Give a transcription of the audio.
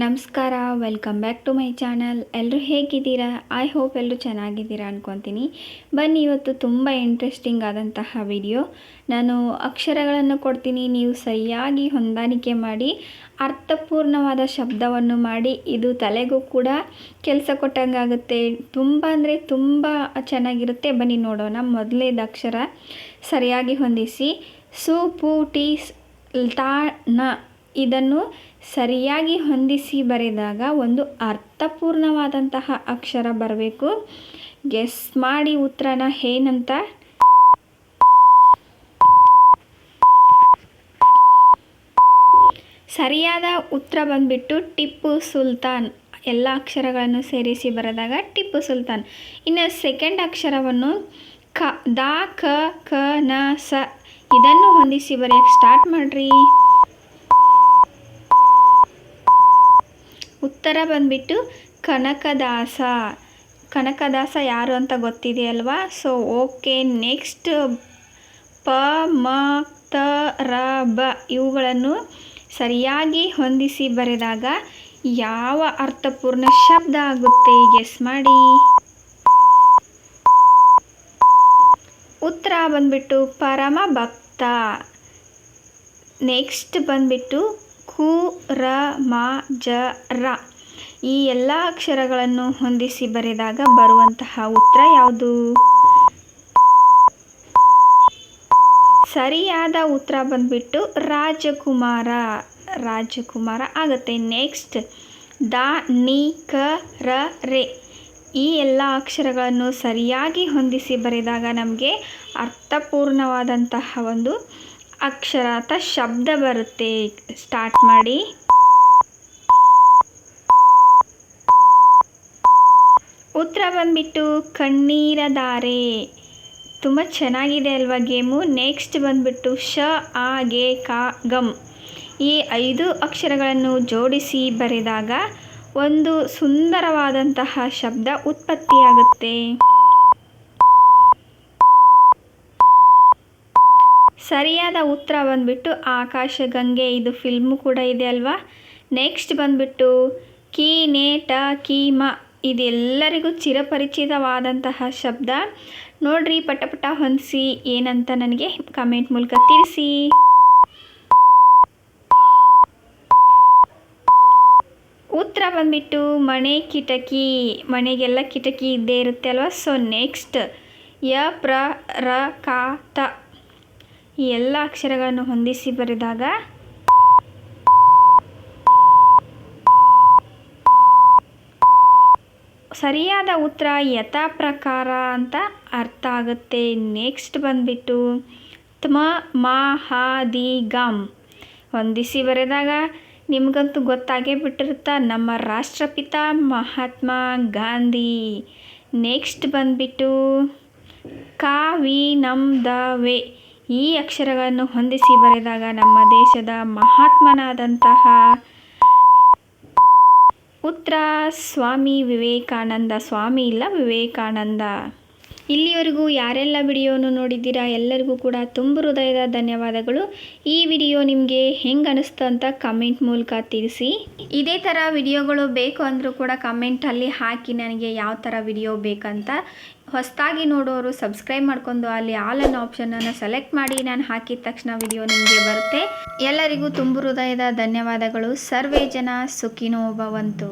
ನಮಸ್ಕಾರ welcome back to my channel ಎಲ್ಲರೂ ಹೇಗಿದ್ದೀರಾ? ಐ ಹೋಪ್ ಎಲ್ಲರೂ ಚೆನ್ನಾಗಿದ್ದೀರಾ ಅನ್ಕೊತೀನಿ. ಬನ್ನಿ, ಇವತ್ತು ತುಂಬ ಇಂಟ್ರೆಸ್ಟಿಂಗ್ ಆದಂತಹ ವಿಡಿಯೋ ನಾನು ಅಕ್ಷರಗಳನ್ನು ಕೊಡ್ತೀನಿ. ನೀವು ಸರಿಯಾಗಿ ಹೊಂದಾಣಿಕೆ ಮಾಡಿ, ಅರ್ಥಪೂರ್ಣವಾದ ಶಬ್ದವನ್ನು ಮಾಡಿ, ಇದು ತಲೆಗೂ ಕೂಡ ಕೆಲಸ ಕೊಟ್ಟಂಗಾಗುತ್ತೆ ತುಂಬ ಅಂದರೆ ತುಂಬ ಚೆನ್ನಾಗಿರುತ್ತೆ. ಬನ್ನಿ, ನೋಡೋಣ. ಮೊದಲೇದು ಅಕ್ಷರ ಸರಿಯಾಗಿ ಹೊಂದಿಸಿ. ಸು, ಪು, ಟಿ ತಾ, ನ. ಇದನ್ನು ಸರಿಯಾಗಿ ಹೊಂದಿಸಿ ಬರೆದಾಗ ಒಂದು ಅರ್ಥಪೂರ್ಣವಾದಂತಹ ಅಕ್ಷರ ಬರಬೇಕು. ಗೆಸ್ ಮಾಡಿ ಉತ್ತರನ ಏನಂತ? ಸರಿಯಾದ ಉತ್ತರ ಬಂದ್ಬಿಟ್ಟು ಟಿಪ್ಪು ಸುಲ್ತಾನ್. ಎಲ್ಲ ಅಕ್ಷರಗಳನ್ನು ಸೇರಿಸಿ ಬರೆದಾಗ ಟಿಪ್ಪು ಸುಲ್ತಾನ್. ಇನ್ನು ಸೆಕೆಂಡ್ ಅಕ್ಷರವನ್ನು ಕ, ದ, ಕ ಕ, ನ, ಸ ಇದನ್ನು ಹೊಂದಿಸಿ ಬರೆಯಕ್ಕೆ ಸ್ಟಾರ್ಟ್ ಮಾಡ್ರಿ. ಉತ್ತರ ಬಂದ್ಬಿಟ್ಟು ಕನಕದಾಸ. ಕನಕದಾಸ ಯಾರು ಅಂತ ಗೊತ್ತಿದೆಯಲ್ವಾ? ಸೊ ಓಕೆ ನೆಕ್ಸ್ಟ್ ಪ, ಮ, ತ, ರ, ಬ ಇವುಗಳನ್ನು ಸರಿಯಾಗಿ ಹೊಂದಿಸಿ ಬರೆದಾಗ ಯಾವ ಅರ್ಥಪೂರ್ಣ ಶಬ್ದ ಆಗುತ್ತೆ? ಗೆಸ್ ಮಾಡಿ. ಉತ್ತರ ಬಂದ್ಬಿಟ್ಟು ಪರಮ ಭಕ್ತ ನೆಕ್ಸ್ಟ್ ಬಂದ್ಬಿಟ್ಟು ಕು ರ ಮ ಜ ರ ಈ ಎಲ್ಲ ಅಕ್ಷರಗಳನ್ನು ಹೊಂದಿಸಿ ಬರೆದಾಗ ಬರುವಂತಹ ಉತ್ತರ ಯಾವುದು? ಸರಿಯಾದ ಉತ್ತರ ಬಂದ್ಬಿಟ್ಟು ರಾಜಕುಮಾರ. ರಾಜಕುಮಾರ ಆಗುತ್ತೆ. ನೆಕ್ಸ್ಟ್, ದ, ನಿ, ಕ, ರ, ರೆ. ಈ ಎಲ್ಲ ಅಕ್ಷರಗಳನ್ನು ಸರಿಯಾಗಿ ಹೊಂದಿಸಿ ಬರೆದಾಗ ನಮಗೆ ಅರ್ಥಪೂರ್ಣವಾದಂತಹ ಒಂದು ಅಕ್ಷರ ಅಂತ ಶಬ್ದ ಬರುತ್ತೆ. ಸ್ಟಾರ್ಟ್ ಮಾಡಿ. ಉತ್ತರ ಬಂದ್ಬಿಟ್ಟು ಕಣ್ಣೀರ ದಾರೆ. ತುಂಬ ಚೆನ್ನಾಗಿದೆ ಅಲ್ವಾ ಗೇಮು? ನೆಕ್ಸ್ಟ್ ಬಂದ್ಬಿಟ್ಟು ಶ, ಆ, ಗೆ, ಕ ಗಮ್ ಈ ಐದು ಅಕ್ಷರಗಳನ್ನು ಜೋಡಿಸಿ ಬರೆದಾಗ ಒಂದು ಸುಂದರವಾದಂತಹ ಶಬ್ದ ಉತ್ಪತ್ತಿಯಾಗುತ್ತೆ. ಸರಿಯಾದ ಉತ್ತರ ಬಂದ್ಬಿಟ್ಟು ಆಕಾಶಗಂಗೆ ಇದು ಫಿಲ್ಮು ಕೂಡ ಇದೆ ಅಲ್ವಾ? ನೆಕ್ಸ್ಟ್ ಬಂದುಬಿಟ್ಟು ಕೀ ನೇಟ ಟ, ಕೀ, ಮ, ಇದೆಲ್ಲರಿಗೂ ಚಿರಪರಿಚಿತವಾದಂತಹ ಶಬ್ದ. ನೋಡ್ರಿ, ಪಟ ಹೊಂದಿಸಿ ಏನಂತ ನನಗೆ ಕಮೆಂಟ್ ಮೂಲಕ ತಿಳಿಸಿ. ಉತ್ತರ ಬಂದ್ಬಿಟ್ಟು ಮನೆ ಕಿಟಕಿ ಮನೆಗೆಲ್ಲ ಕಿಟಕಿ ಇದ್ದೇ ಇರುತ್ತೆ ಅಲ್ವಾ? ಸೊ ನೆಕ್ಸ್ಟ್ ಯ, ಪ್ರ, ರ, ಕ, ತ. ಈ ಎಲ್ಲ ಅಕ್ಷರಗಳನ್ನು ಹೊಂದಿಸಿ ಬರೆದಾಗ ಸರಿಯಾದ ಉತ್ತರ ಯಥಾ ಪ್ರಕಾರ ಅಂತ ಅರ್ಥ ಆಗುತ್ತೆ. ನೆಕ್ಸ್ಟ್ ಬಂದ್ಬಿಟ್ಟು ತ್ಮ, ಮ, ಹ, ದಿ ಗಮ್ ಹೊಂದಿಸಿ ಬರೆದಾಗ ನಿಮಗಂತೂ ಗೊತ್ತಾಗೇ ಬಿಟ್ಟಿರುತ್ತಾ. ನಮ್ಮ ರಾಷ್ಟ್ರಪಿತ ಮಹಾತ್ಮ ಗಾಂಧಿ. ನೆಕ್ಸ್ಟ್ ಬಂದ್ಬಿಟ್ಟು ಕಾ, ವಿ, ನಮ್, ದ, ವೇ ಈ ಅಕ್ಷರಗಳನ್ನು ಹೊಂದಿಸಿ ಬರೆದಾಗ ನಮ್ಮ ದೇಶದ ಮಹಾತ್ಮನಾದಂತಹ ಉತ್ತರ ಸ್ವಾಮಿ ವಿವೇಕಾನಂದ ಸ್ವಾಮಿ ಇಲ್ಲ ವಿವೇಕಾನಂದ. ಇಲ್ಲಿವರೆಗೂ ಯಾರೆಲ್ಲ ವಿಡಿಯೋನು ನೋಡಿದ್ದೀರಾ ಎಲ್ಲರಿಗೂ ಕೂಡ ತುಂಬ ಹೃದಯದ ಧನ್ಯವಾದಗಳು. ಈ ವಿಡಿಯೋ ನಿಮಗೆ ಹೆಂಗೆ ಅನಿಸ್ತು ಅಂತ ಕಮೆಂಟ್ ಮೂಲಕ ತಿಳಿಸಿ. ಇದೇ ಥರ ವಿಡಿಯೋಗಳು ಬೇಕು ಅಂದರೂ ಕೂಡ ಕಮೆಂಟಲ್ಲಿ ಹಾಕಿ ನನಗೆ ಯಾವ ಥರ ವಿಡಿಯೋ ಬೇಕಂತ. ಹೊಸದಾಗಿ ನೋಡೋರು ಸಬ್ಸ್ಕ್ರೈಬ್ ಮಾಡ್ಕೊಂಡು ಅಲ್ಲಿ ಆಲ್ ಅನ್ನೋ ಆಪ್ಷನನ್ನು ಸೆಲೆಕ್ಟ್ ಮಾಡಿ ನಾನು ಹಾಕಿದ ತಕ್ಷಣ ವಿಡಿಯೋ ನಿಮಗೆ ಬರುತ್ತೆ. ಎಲ್ಲರಿಗೂ ತುಂಬ ಹೃದಯದ ಧನ್ಯವಾದಗಳು. ಸರ್ವೇ ಜನ ಸುಖಿನೋ ಭವಂತು.